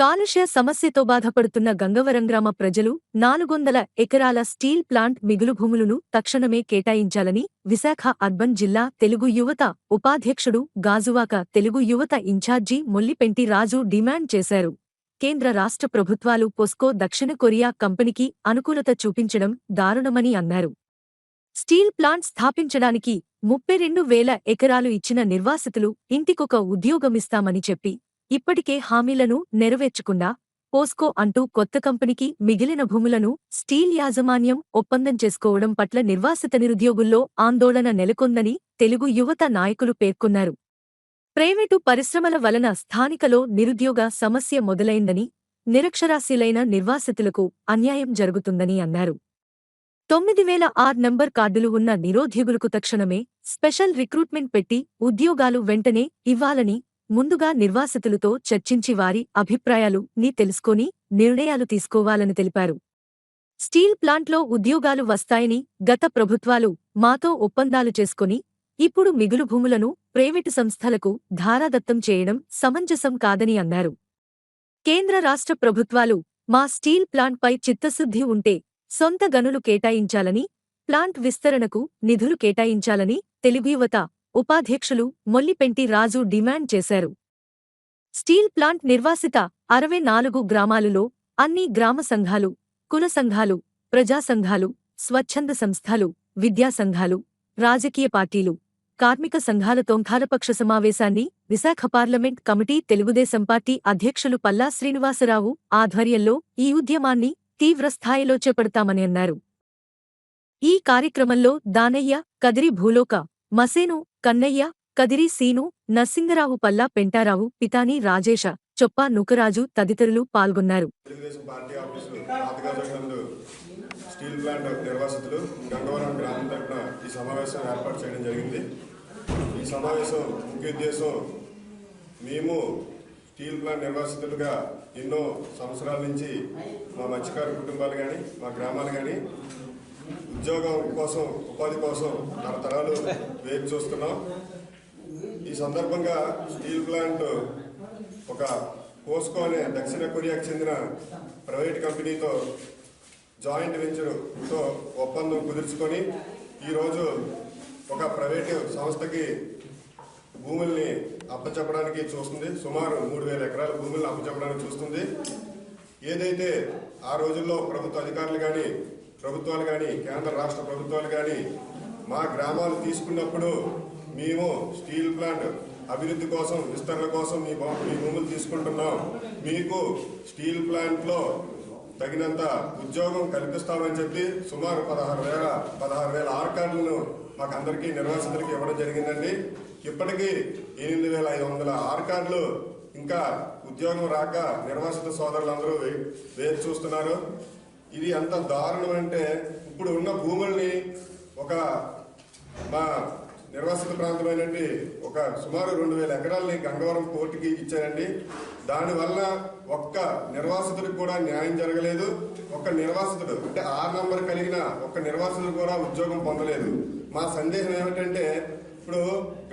కాలుష్య సమస్యతో బాధపడుతున్న గంగవరం గ్రామ ప్రజలు నాలుగొందల ఎకరాల స్టీల్ ప్లాంట్ మిగులు భూములను తక్షణమే కేటాయించాలని విశాఖ అర్బన్ జిల్లా తెలుగు యువత ఉపాధ్యక్షుడు గాజువాక తెలుగు యువత ఇన్ఛార్జి మొల్లిపెంటి రాజు డిమాండ్ చేశారు. కేంద్ర రాష్ట్ర ప్రభుత్వాలు పొస్కో దక్షిణ కొరియా కంపెనీకి అనుకూలత చూపించడం దారుణమని అన్నారు. స్టీల్ ప్లాంట్ స్థాపించడానికి ముప్పై రెండు వేల ఎకరాలు ఇచ్చిన నిర్వాసితులు ఇంటికొక ఉద్యోగమిస్తామని చెప్పి ఇప్పటికే హామీలను నెరవేర్చకుండా పోస్కో అంటూ కొత్త కంపెనీకి మిగిలిన భూములను స్టీల్ యాజమాన్యం ఒప్పందం చేసుకోవడం పట్ల నిర్వాసిత నిరుద్యోగుల్లో ఆందోళన నెలకొందని తెలుగు యువత నాయకులు పేర్కొన్నారు. ప్రైవేటు పరిశ్రమల వలన స్థానికలో నిరుద్యోగ సమస్య మొదలైందని నిరక్షరాస్యులైన నిర్వాసితులకు అన్యాయం జరుగుతుందని అన్నారు. తొమ్మిది వేల ఆర్ నంబర్ కార్డులు ఉన్న నిరోద్యోగులకు తక్షణమే స్పెషల్ రిక్రూట్మెంట్ పెట్టి ఉద్యోగాలు వెంటనే ఇవ్వాలని ముందుగా నిర్వాసితులతో చర్చించి వారి అభిప్రాయాలు ని తెలుసుకొని నిర్ణయాలు తీసుకోవాలని తెలిపారు. స్టీల్ ప్లాంట్లో ఉద్యోగాలు వస్తాయని గత ప్రభుత్వాలు మాతో ఒప్పందాలు చేసుకొని ఇప్పుడు మిగులు భూములను ప్రైవేటు సంస్థలకు ధారాదత్తం చేయడం సమంజసం కాదని అన్నారు. కేంద్ర రాష్ట్ర ప్రభుత్వాలు మా స్టీల్ ప్లాంట్పై చిత్తశుద్ధి ఉంటే సొంత గనులు కేటాయించాలని ప్లాంట్ విస్తరణకు నిధులు కేటాయించాలని తెలుగు యువత ఉపాధ్యక్షులు మొల్లిపెంటి రాజు డిమాండ్ చేశారు. స్టీల్ ప్లాంట్ నిర్వాసిత అరవై నాలుగు గ్రామాలులో అన్ని గ్రామ సంఘాలు కుల సంఘాలు ప్రజా సంఘాలు స్వచ్ఛంద సంస్థలు విద్యా సంఘాలు రాజకీయ పార్టీలు కార్మిక సంఘాల తొంఖారపక్ష సమావేశాన్ని Visakha parliament committee Telugudesam party అధ్యక్షులు పల్లా శ్రీనివాసరావు ఆధ్వర్యంలో ఈ ఉద్యమాన్ని తీవ్రస్థాయిలో చేపడతామని అన్నారు. ఈ కార్యక్రమంలో దానయ్య కదిరి భూలోక మసేను కన్నయ్య కదిరి సీను నరసింగరావు పల్లా పెంటారావు పితాని రాజేష చొప్ప నుకరాజు తదితరులు పాల్గొన్నారు. స్టీల్ ప్లాంట్ నిర్వాసితులు గంగవరం గ్రామం తరఫున ఈ సమావేశం ఏర్పాటు చేయడం జరిగింది. ఈ సమావేశం ముఖ్య ఉద్దేశం మేము స్టీల్ ప్లాంట్ నిర్వాసితులుగా ఎన్నో సంవత్సరాల నుంచి మా మత్స్యకారు కుటుంబాలు కానీ మా గ్రామాలు కానీ ఉద్యోగం కోసం ఉపాధి కోసం తరతరాలు వేచి చూస్తున్నాం. ఈ సందర్భంగా స్టీల్ ప్లాంట్ ఒక కోస్కో అనే దక్షిణ కొరియాకు చెందిన ప్రైవేట్ కంపెనీతో జాయింట్ వెంచర్తో ఒప్పందం కుదుర్చుకొని ఈరోజు ఒక ప్రైవేటు సంస్థకి భూముల్ని అప్పచెప్పడానికి చూస్తుంది. సుమారు మూడు వేల ఎకరాల భూముల్ని అప్పచెప్పడానికి చూస్తుంది. ఏదైతే ఆ రోజుల్లో ప్రభుత్వ అధికారులు కానీ ప్రభుత్వాలు కానీ కేంద్ర రాష్ట్ర ప్రభుత్వాలు కానీ మా గ్రామాలు తీసుకున్నప్పుడు మేము స్టీల్ ప్లాంట్ అభివృద్ధి కోసం విస్తరణ కోసం మీ మీ భూములు తీసుకుంటున్నాం. మీకు స్టీల్ ప్లాంట్లో తగినంత ఉద్యోగం కల్పిస్తామని చెప్పి సుమారు పదహారు వేల పదహారు వేల ఆర్ మాకు అందరికీ నిర్వాసితులకి ఇవ్వడం జరిగిందండి. ఇప్పటికీ ఎనిమిది వేల ఐదు వందల ఆర్ కార్డులు ఇంకా ఉద్యోగం రాక నిర్వాసిత సోదరులందరూ వే- వేచి చూస్తున్నారు. ఇది ఎంత దారుణం అంటే ఇప్పుడు ఉన్న భూముల్ని ఒక మా నిర్వాసిత ప్రాంతమైనటువంటి ఒక సుమారు రెండు వేల ఎకరాలని గంగవరం కోర్టుకి ఇచ్చారండి. దానివల్ల ఒక్క నిర్వాసితుడికి కూడా న్యాయం జరగలేదు. ఒక్క నిర్వాసితుడు అంటే ఆరు నంబర్ కలిగిన ఒక్క నిర్వాసితుడు కూడా ఉద్యోగం పొందలేదు. మా సందేహం ఏమిటంటే ఇప్పుడు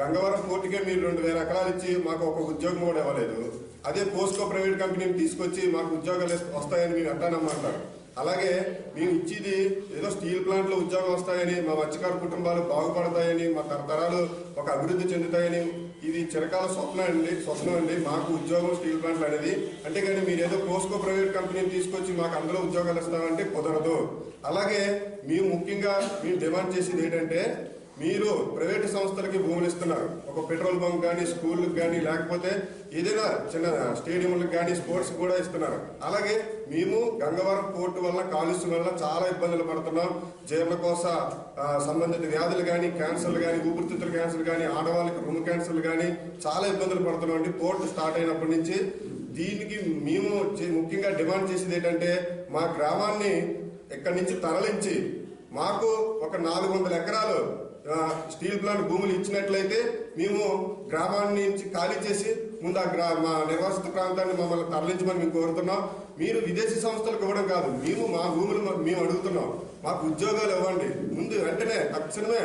గంగవరం కోర్టుకే మీరు రెండు వేల ఎకరాలు ఇచ్చి మాకు ఒక ఉద్యోగం కూడా ఇవ్వలేదు. అదే పోస్కో ప్రైవేట్ కంపెనీని తీసుకొచ్చి మాకు ఉద్యోగాలు వస్తాయని మేము అంటానమ్మంటారు అలాగే మేము ఇచ్చేది ఏదో స్టీల్ ప్లాంట్లో ఉద్యోగం వస్తాయని మా మత్స్యకార కుటుంబాలు బాగుపడతాయని మా తరతరాలు ఒక అభివృద్ధి చెందుతాయని ఇది చిరకాల స్వప్నం అండి స్వప్నం అండి. మాకు ఉద్యోగం స్టీల్ ప్లాంట్ అనేది. అంటే కానీ మీరు ఏదో పోస్కో ప్రైవేట్ కంపెనీని తీసుకొచ్చి మాకు అందులో ఉద్యోగాలు ఇస్తామంటే కుదరదు. అలాగే మేము ముఖ్యంగా మేము డిమాండ్ చేసేది ఏంటంటే మీరు ప్రైవేటు సంస్థలకి భూములు ఇస్తున్నారు ఒక పెట్రోల్ బంక్ కానీ స్కూళ్ళకి కానీ లేకపోతే ఏదైనా చిన్న స్టేడియంలకు కానీ స్పోర్ట్స్ కూడా ఇస్తున్నారు. అలాగే మేము గంగవరం పోర్టు వల్ల కాలుష్యం వల్ల చాలా ఇబ్బందులు పడుతున్నాం. జీర్ణకోశ సంబంధిత వ్యాధులు కానీ క్యాన్సర్లు కానీ ఊపిరితిత్తుల క్యాన్సర్ కానీ ఆడవాళ్ళకి రొమ్ము క్యాన్సర్లు కానీ చాలా ఇబ్బందులు పడుతున్నాం అండి. పోర్టు స్టార్ట్ అయినప్పటి నుంచి దీనికి మేము ముఖ్యంగా డిమాండ్ చేసేది ఏంటంటే మా గ్రామాన్ని ఇక్కడి నుంచి తరలించి మాకు ఒక నాలుగు వందల ఎకరాలు స్టీల్ ప్లాంట్ భూములు ఇచ్చినట్లయితే మేము గ్రామాన్ని ఖాళీ చేసి ముందు ఆ గ్రా మా నిర్వాసిత ప్రాంతాన్ని మమ్మల్ని తరలించమని మేము కోరుతున్నాం. మీరు విదేశీ సంస్థలకు ఇవ్వడం కాదు మేము మా భూములు మేము అడుగుతున్నాం. మాకు ఉద్యోగాలు ఇవ్వండి. ముందు వెంటనే తక్షణమే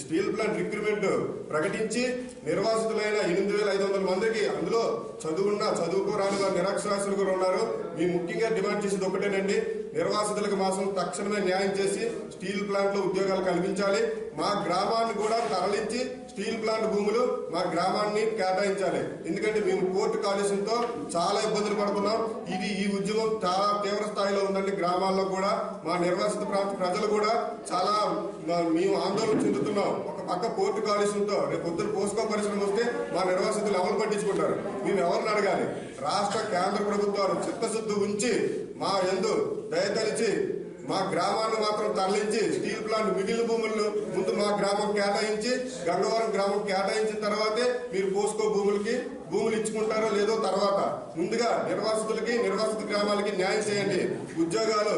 స్టీల్ ప్లాంట్ రిక్రూట్మెంట్ ప్రకటించి నిర్వాసితులైన ఎనిమిది వేల ఐదు వందల మందికి అందులో చదువున్న చదువుకోరాని వారు నిరక్షరాస్యులు కూడా ఉన్నారు. మేము ముఖ్యంగా డిమాండ్ చేసేది ఒకటేనండి నిర్వాసితులకు మాసం తక్షణమే న్యాయం చేసి స్టీల్ ప్లాంట్లో ఉద్యోగాలు కల్పించాలి. మా గ్రామాన్ని కూడా తరలించి స్టీల్ ప్లాంట్ భూములు మా గ్రామాన్ని కేటాయించాలి. ఎందుకంటే మేము కోర్టు కాలుష్యంతో చాలా ఇబ్బందులు పడుతున్నాం ఇది ఈ ఉద్యమం చాలా తీవ్ర స్థాయిలో ఉందండి గ్రామాల్లో కూడా. మా నిర్వాసిత ప్రాంత ప్రజలు కూడా చాలా మేము ఆందోళన చెందుతున్నాం. ఒక పక్క పోర్టు కాలుష్యంతో రేపు పొద్దున పోసుకో పరిశ్రమ వస్తే మా నిర్వాసితులు ఎవరు పట్టించుకుంటారు? మేము ఎవరిని అడగాలి? రాష్ట్ర కేంద్ర ప్రభుత్వాలు చిత్తశుద్ధి ఉంచి మా ఎందు దయతలిచి మా గ్రామాన్ని మాత్రం తరలించి స్టీల్ ప్లాంట్ మిగిలిన భూములను ముందు మా గ్రామం కేటాయించి గంగవరం గ్రామం కేటాయించిన తర్వాతే మీరు పోసుకో భూములకి భూములు ఇచ్చుకుంటారో లేదో తర్వాత ముందుగా నిర్వాసితులకి నిర్వాసిత గ్రామాలకి న్యాయం చేయండి. ఉద్యోగాలు